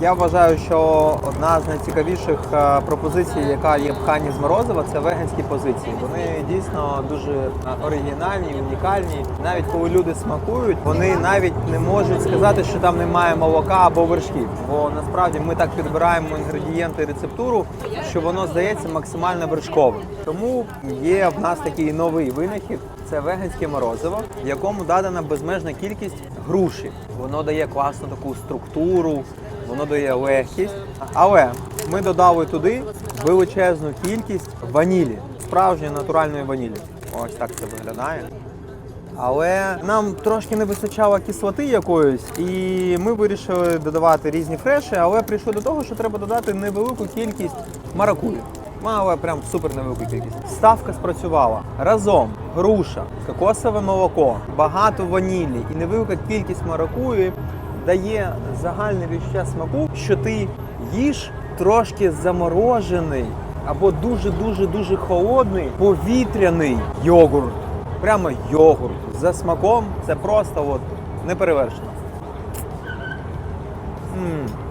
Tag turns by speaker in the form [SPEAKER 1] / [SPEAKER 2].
[SPEAKER 1] Я вважаю, що одна з найцікавіших е, пропозицій, яка є в хані з Морозова, це веганські позиції. Вони дійсно дуже е, оригінальні, унікальні. Навіть коли люди смакують, вони навіть не можуть сказати, що там немає молока або вершків. Бо насправді ми так підбираємо інгредієнти рецептуру, що воно здається максимально вершковим. Тому є в нас такий новий винахід. Це веганське морозиво, в якому дадена безмежна кількість груші. Воно дає класну таку структуру, воно дає легкість. Але ми додали туди величезну кількість ванілі, справжньої натуральної ванілі. Ось так це виглядає. Але нам трошки не вистачало кислоти якоїсь, і ми вирішили додавати різні фреші, але прийшли до того, що треба додати невелику кількість маракуї. Ну, Але прям супер невелику кількість. Ставка спрацювала. Разом груша, кокосове молоко, багато ванілі і невелика кількість маракуї дає загальне відчуття смаку, що ти їш трошки заморожений або дуже-дуже дуже холодний повітряний йогурт. Прямо йогурт. За смаком це просто от неперевершено. М.